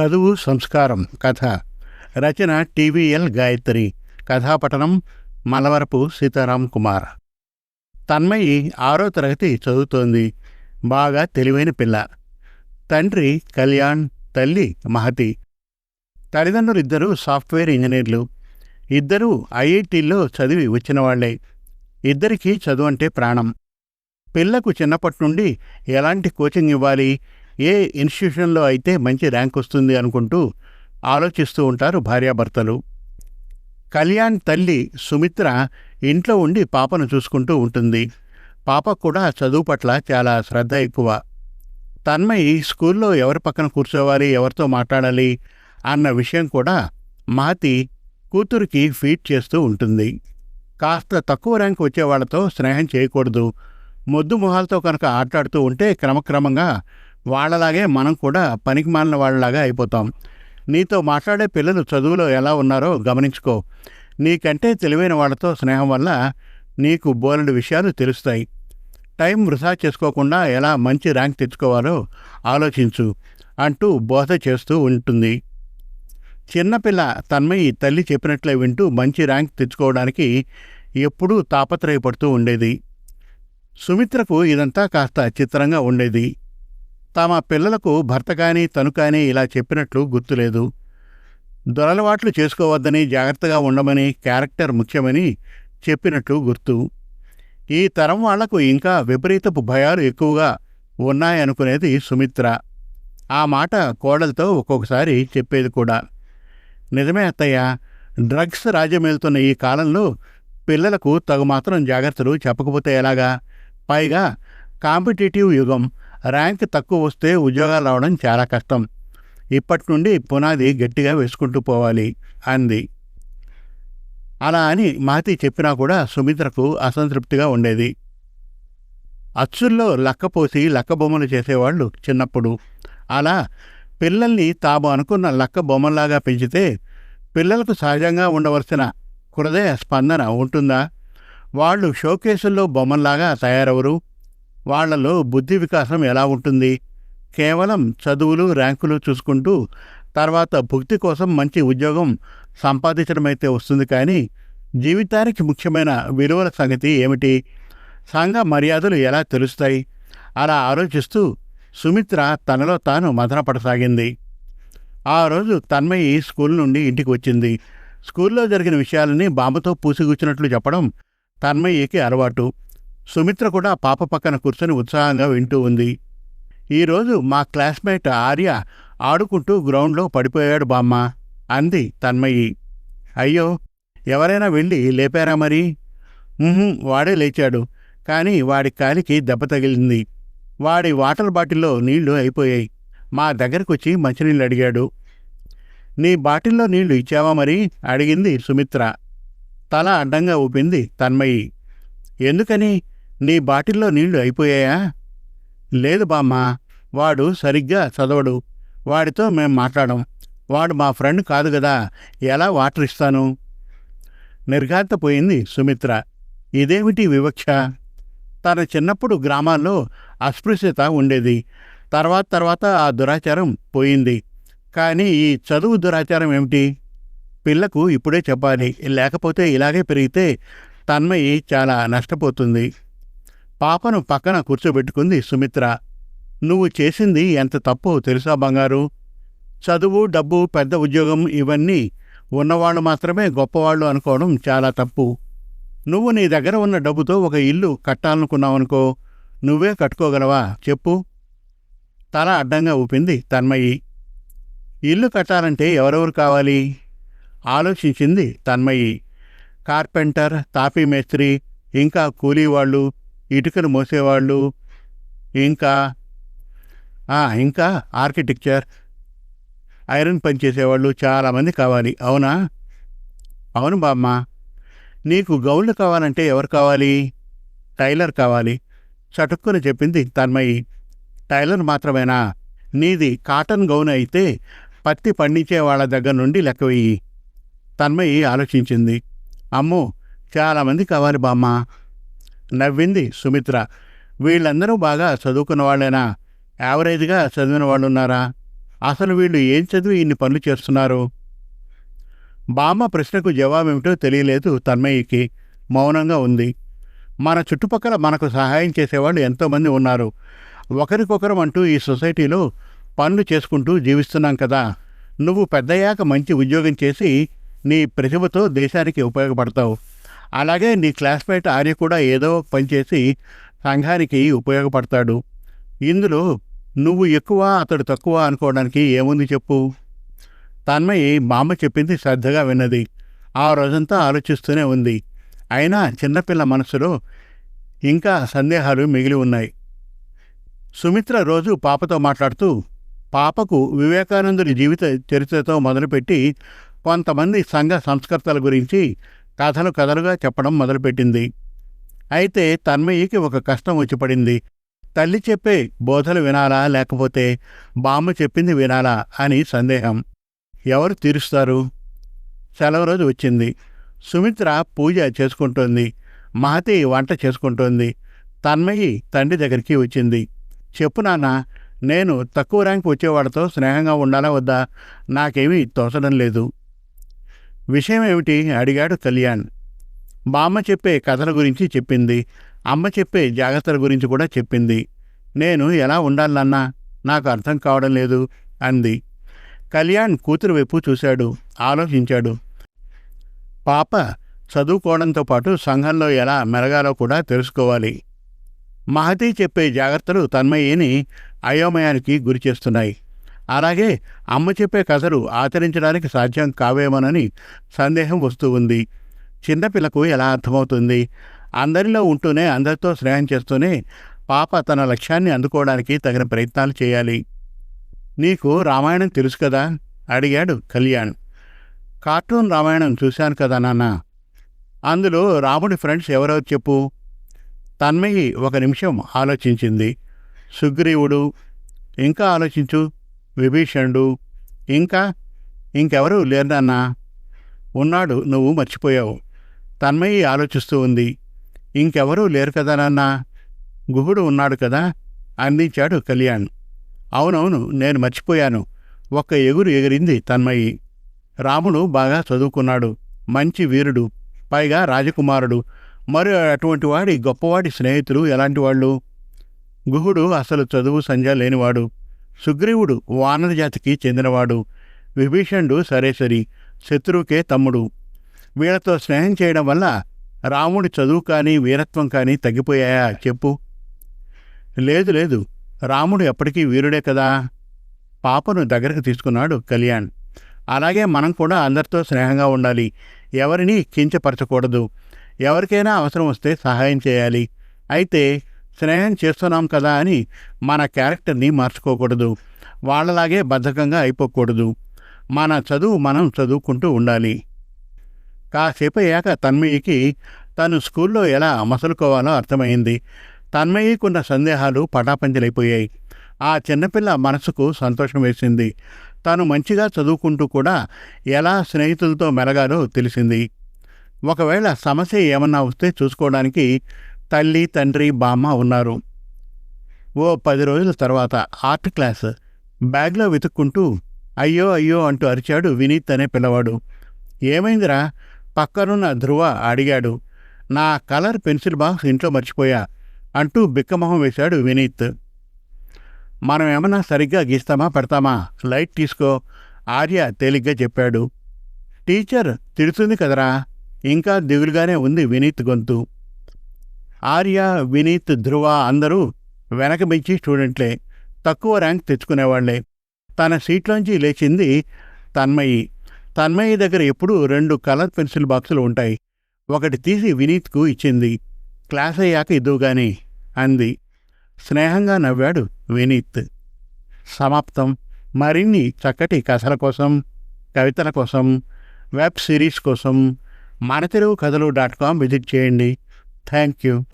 చదువు సంస్కారం కథ. రచన టీవీఎల్ గాయత్రి. కథాపఠనం మలవరపు సీతారాం కుమార్. తన్మయి ఆరో తరగతి చదువుతోంది. బాగా తెలివైన పిల్ల. తండ్రి కళ్యాణ్ తల్లి మహతి. తల్లిదండ్రులిద్దరూ సాఫ్ట్వేర్ ఇంజనీర్లు. ఇద్దరూ ఐఐటీల్లో చదివి వచ్చిన వాళ్ళే ఇద్దరికీ చదువు అంటే ప్రాణం. పిల్లకు చిన్నప్పటి నుండి ఎలాంటి కోచింగ్ ఇవ్వాలి? ఏ ఇన్స్టిట్యూషన్లో అయితే మంచి ర్యాంక్ వస్తుంది అనుకుంటూ ఆలోచిస్తూ ఉంటారు భార్యాభర్తలు. కళ్యాణ్ తల్లి సుమిత్ర ఇంట్లో ఉండి పాపను చూసుకుంటూ ఉంటుంది. పాప కూడా చదువు పట్ల చాలా శ్రద్ధ ఎక్కువ. తన్మయి స్కూల్లో ఎవరి పక్కన కూర్చోవాలి ఎవరితో మాట్లాడాలి అన్న విషయం కూడా మాతి కూతురికి ఫీడ్ చేస్తూ ఉంటుంది. కాస్త తక్కువ ర్యాంక్ వచ్చే వాళ్ళతో స్నేహం చేయకూడదు. మొద్దు మొహాలతో కనుక ఆటాడుతూ ఉంటే క్రమక్రమంగా వాళ్ళలాగే మనం కూడా పనికి మాలిన వాళ్ళలాగా అయిపోతాం. నీతో మాట్లాడే పిల్లలు చదువులో ఎలా ఉన్నారో గమనించుకో. నీకంటే తెలివైన వాళ్ళతో స్నేహం వల్ల నీకు బోలెడు విషయాలు తెలుస్తాయి. టైం వృధా చేసుకోకుండా ఎలా మంచి ర్యాంక్ తెచ్చుకోవాలో ఆలోచించు అంటూ బోధ చేస్తూ ఉంటుంది. చిన్నపిల్ల తన్మయి తల్లి చెప్పినట్లే వింటూ మంచి ర్యాంక్ తెచ్చుకోవడానికి ఎప్పుడూ తాపత్రయపడుతూ ఉండేది. సుమిత్రకు ఇదంతా కాస్త చిత్రంగా ఉండేది. తమ పిల్లలకు భర్త కానీ తను కానీ ఇలా చెప్పినట్లు గుర్తులేదు. దొరలవాట్లు చేసుకోవద్దని జాగ్రత్తగా ఉండమని క్యారెక్టర్ ముఖ్యమని చెప్పినట్లు గుర్తు. ఈ తరం వాళ్ళకు ఇంకా విపరీతపు భయాలు ఎక్కువగా ఉన్నాయనుకునేది సుమిత్ర. ఆ మాట కోడలతో ఒక్కొక్కసారి చెప్పేది కూడా. నిజమే అత్తయ్య డ్రగ్స్ రాజ్యమేలుతున్న ఈ కాలంలో పిల్లలకు తగు మాత్రం జాగ్రత్తలు చెప్పకపోతే ఎలాగా? పైగా కాంపిటేటివ్ యుగం ర్యాంక్ తక్కువ వస్తే ఉద్యోగాలు రావడం చాలా కష్టం. ఇప్పటి నుండి పునాది గట్టిగా వేసుకుంటూ పోవాలి అంది. అలా అని మహతి చెప్పినా కూడా సుమిత్రకు అసంతృప్తిగా ఉండేది. అచ్చుల్లో లక్కపోసి లక్క బొమ్మలు చేసేవాళ్ళు చిన్నప్పుడు. అలా పిల్లల్ని తాము అనుకున్న లక్క బొమ్మల్లాగా పెంచితే పిల్లలకు సహజంగా ఉండవలసిన హృదయ స్పందన ఉంటుందా? వాళ్ళు షోకేసుల్లో బొమ్మల్లాగా తయారవరు. వాళ్ళలో బుద్ధి వికాసం ఎలా ఉంటుంది? కేవలం చదువులు ర్యాంకులు చూసుకుంటూ తర్వాత భుక్తి కోసం మంచి ఉద్యోగం సంపాదించడమైతే వస్తుంది కానీ జీవితానికి ముఖ్యమైన విలువల సంగతి ఏమిటి? సంఘ మర్యాదలు ఎలా తెలుస్తాయి? అలా ఆలోచిస్తూ సుమిత్ర తనలో తాను మదనపడసాగింది. ఆ రోజు తన్మయి స్కూల్ నుండి ఇంటికి వచ్చింది. స్కూల్లో జరిగిన విషయాలని బాంబతో పూసిగుచ్చినట్లు చెప్పడం తన్మయ్యకి అలవాటు. సుమిత్ర కూడా పాప పక్కన కూర్చొని ఉత్సాహంగా వింటూ ఉంది. ఈరోజు మా క్లాస్మేట్ ఆర్య ఆడుకుంటూ గ్రౌండ్లో పడిపోయాడు బామ్మ అంది తన్మయి. అయ్యో ఎవరైనా వెళ్ళి లేపారా మరి? వాడే లేచాడు కానీ వాడి కాలికి దెబ్బ తగిలింది. వాడి వాటర్ బాటిల్లో నీళ్ళు అయిపోయాయి. మా దగ్గరకొచ్చి మంచినీళ్ళు అడిగాడు. నీ బాటిల్లో నీళ్ళు ఇచ్చావా మరి? అడిగింది సుమిత్ర. తల అడ్డంగా ఊపింది తన్మయి. ఎందుకని? నీ బాటిల్లో నీళ్ళు అయిపోయాయా? లేదు బామ్మ వాడు సరిగ్గా చదవడు. వాడితో మేం మాట్లాడం. వాడు మా ఫ్రెండ్ కాదు కదా ఎలా వాటర్ ఇస్తాను? నిర్ఘాంతపోయింది సుమిత్ర. ఇదేమిటి వివక్ష? తన చిన్నప్పుడు గ్రామాల్లో అస్పృశ్యత ఉండేది. తర్వాత తర్వాత ఆ దురాచారం పోయింది. కానీ ఈ చదువు దురాచారం ఏమిటి? పిల్లకు ఇప్పుడే చెప్పాలి. లేకపోతే ఇలాగే పెరిగితే తన్మయి చాలా నష్టపోతుంది. పాపను పక్కన కూర్చోబెట్టుకుంది సుమిత్ర. నువ్వు చేసింది ఎంత తప్పో తెలుసా బంగారు? చదువు డబ్బు పెద్ద ఉద్యోగం ఇవన్నీ ఉన్నవాళ్ళు మాత్రమే గొప్పవాళ్ళు అనుకోవడం చాలా తప్పు. నువ్వు నీ దగ్గర ఉన్న డబ్బుతో ఒక ఇల్లు కట్టాలనుకున్నావనుకో నువ్వే కట్టుకోగలవా? చెప్పు. తల అడ్డంగా ఊపింది తన్మయి. ఇల్లు కట్టాలంటే ఎవరెవరు కావాలి? ఆలోచించింది తన్మయి. కార్పెంటర్ తాపీ మేస్త్రి ఇంకా కూలీవాళ్ళు ఇటుకను మోసేవాళ్ళు. ఇంకా ఇంకా ఆర్కిటెక్చర్. ఐరన్ పనిచేసేవాళ్ళు చాలామంది కావాలి. అవునా? అవును బామ్మ. నీకు గౌళ్ళు కావాలంటే ఎవరు కావాలి? టైలర్ కావాలి. చటుక్కుని చెప్పింది తన్మయి. టైలర్ మాత్రమేనా? నీది కాటన్ గౌన్ అయితే పత్తి పండించే వాళ్ళ దగ్గర నుండి లెక్కవేయి తన్మయి ఆలోచించింది. అమ్మో చాలామంది కావాలి బామ్మ. నవ్వింది సుమిత్ర. వీళ్ళందరూ బాగా చదువుకున్న వాళ్ళేనా? యావరేజ్గా చదివిన వాళ్ళు ఉన్నారా అసలు వీళ్ళు ఏం చదివి ఇన్ని పనులు చేస్తున్నారు? బామ్మ ప్రశ్నకు జవాబేమిటో తెలియలేదు తన్మయ్యకి. మౌనంగా ఉంది. మన చుట్టుపక్కల మనకు సహాయం చేసేవాళ్ళు ఎంతోమంది ఉన్నారు. ఒకరికొకరం అంటూ ఈ సొసైటీలో పనులు చేసుకుంటూ జీవిస్తున్నాం కదా. నువ్వు పెద్దయ్యాక మంచి ఉద్యోగం చేసి నీ ప్రతిభతో దేశానికి ఉపయోగపడతావు. అలాగే నీ క్లాస్మేట్ ఆర్య కూడా ఏదో పనిచేసి పని చేసి సంఘానికి ఉపయోగపడతాడు. ఇందులో నువ్వు ఎక్కువ అతడు తక్కువ అనుకోవడానికి ఏముంది చెప్పు? తన్మయి మామ చెప్పింది శ్రద్ధగా విన్నది. ఆ రోజంతా ఆలోచిస్తూనే ఉంది. అయినా చిన్నపిల్ల మనసులో ఇంకా సందేహాలు మిగిలి ఉన్నాయి. సుమిత్ర రోజు పాపతో మాట్లాడుతూ పాపకు వివేకానందుడి జీవిత చరిత్రతో మొదలుపెట్టి కొంతమంది సంఘ సంస్కర్తల గురించి కథలు కథలుగా చెప్పడం మొదలుపెట్టింది. అయితే తన్మయ్యకి ఒక కష్టం వచ్చిపడింది తల్లి చెప్పే బోధలు వినాలా లేకపోతే బామ్మ చెప్పింది వినాలా అని సందేహం. ఎవరు తీరుస్తారు? సెలవు రోజు వచ్చింది. సుమిత్ర పూజ చేసుకుంటోంది. మహతి వంట చేసుకుంటోంది. తన్మయి తండ్రి దగ్గరికి వచ్చింది. చెప్పు నాన్న నేను తక్కువ ర్యాంక్ వచ్చేవాడితో స్నేహంగా ఉండాలా వద్దా? నాకేమీ తోచడం లేదు. విషయం ఏమిటి అడిగాడు కళ్యాణ్. బామ్మ చెప్పే కథల గురించి చెప్పింది. అమ్మ చెప్పే జాగ్రత్తల గురించి కూడా చెప్పింది. నేను ఎలా ఉండాలన్నా నాకు అర్థం కావడం లేదు అంది. కళ్యాణ్ కూతురు వైపు చూశాడు ఆలోచించాడు. పాప చదువుకోవడంతో పాటు సంఘంలో ఎలా మెరగాలో కూడా తెలుసుకోవాలి. మహతి చెప్పే జాగ్రత్తలు తన్మయ్యని అయోమయానికి గురి చేస్తున్నాయి. అలాగే అమ్మ చెప్పే కథలు ఆచరించడానికి సాధ్యం కావేమోనని సందేహం వస్తూ ఉంది. చిన్నపిల్లకు ఎలా అర్థమవుతుంది? అందరిలో ఉంటూనే అందరితో స్నేహం చేస్తూనే పాప తన లక్ష్యాన్ని అందుకోవడానికి తగిన ప్రయత్నాలు చేయాలి. నీకు రామాయణం తెలుసు కదా? అడిగాడు కళ్యాణ్. కార్టూన్ రామాయణం చూశాను కదా నాన్న? అందులో రాముడి ఫ్రెండ్స్ ఎవరో చెప్పు. తన్మయి ఒక నిమిషం ఆలోచించింది. సుగ్రీవుడు ఇంకా ఆలోచించు. విభీషణుడు ఇంకా ఇంకెవరు లేరన్నా ఉన్నాడు నువ్వు మర్చిపోయావు. తన్మయి ఆలోచిస్తూ ఉంది. ఇంకెవరూ లేరు కదా నాన్న? గుహుడు ఉన్నాడు కదా? అందించాడు కళ్యాణ్. అవునవును నేను మర్చిపోయాను. ఒక్క ఎగురు ఎగిరింది తన్మయి. రాముడు బాగా చదువుకున్నాడు. మంచి వీరుడు. పైగా రాజకుమారుడు. మరి అటువంటి వాడి గొప్పవాడి స్నేహితులు ఎలాంటి వాళ్ళు? గుహుడు అసలు చదువు సంజ లేనివాడు. సుగ్రీవుడు వానర జాతికి చెందినవాడు. విభీషణుడు సరే సరి శత్రువుకే తమ్ముడు. వీళ్ళతో స్నేహం చేయడం వల్ల రాముడి చదువు కానీ వీరత్వం కానీ తగ్గిపోయాయా చెప్పు. లేదు లేదు రాముడు ఎప్పటికీ వీరుడే కదా. పాపను దగ్గరకు తీసుకున్నాడు కళ్యాణ్. అలాగే మనం కూడా అందరితో స్నేహంగా ఉండాలి. ఎవరిని కించపరచకూడదు. ఎవరికైనా అవసరం వస్తే సహాయం చేయాలి. అయితే స్నేహం చేస్తున్నాం కదా అని మన క్యారెక్టర్ని మార్చుకోకూడదు. వాళ్ళలాగే బద్ధకంగా అయిపోకూడదు. మన చదువు మనం చదువుకుంటూ ఉండాలి. కాసేపు అయ్యాక తన్మయ్యకి తను స్కూల్లో ఎలా మసలుకోవాలో అర్థమైంది. తన్మయ్యకున్న సందేహాలు పటాపంచలైపోయాయి. ఆ చిన్నపిల్ల మనసుకు సంతోషం వేసింది. తాను మంచిగా చదువుకుంటూ కూడా ఎలా స్నేహితులతో మెలగాలో తెలిసింది. ఒకవేళ సమస్య ఏమన్నా వస్తే చూసుకోవడానికి తల్లి తండ్రి బామ్మ ఉన్నారు. ఓ పది రోజుల తర్వాత ఆర్ట్ క్లాస్ బ్యాగ్లో వెతుక్కుంటూ అయ్యో అయ్యో అంటూ అరిచాడు వినీత్ అనే పిల్లవాడు. ఏమైందిరా? పక్కనున్న ధ్రువ అడిగాడు. నా కలర్ పెన్సిల్ బాక్స్ ఇంట్లో మర్చిపోయా అంటూ బిక్కమొహం వేశాడు వినీత్. మనం ఏమన్నా సరిగ్గా గీస్తామా పెడతామా? లైట్ తీసుకో ఆర్య తేలిగ్గా చెప్పాడు. టీచర్ తిడుతుంది కదరా? ఇంకా దిగులుగానే ఉంది వినీత్ గొంతు. ఆర్య వినీత్ ధ్రువ అందరూ వెనక బెంచి స్టూడెంట్లే. తక్కువ ర్యాంక్ తెచ్చుకునేవాళ్ళే. తన సీట్లోంచి లేచింది తన్మయి. తన్మయి దగ్గర ఎప్పుడూ రెండు కలర్ పెన్సిల్ బాక్సులు ఉంటాయి. ఒకటి తీసి వినీత్కు ఇచ్చింది. క్లాస్ అయ్యాక ఇద్దువుగాని అంది. స్నేహంగా నవ్వాడు వినీత్. సమాప్తం. మరిన్ని చక్కటి కథల కోసం కవితల కోసం వెబ్ సిరీస్ కోసం మన తెలుగు కథలు డాట్ కామ్ విజిట్ చేయండి. Thank you.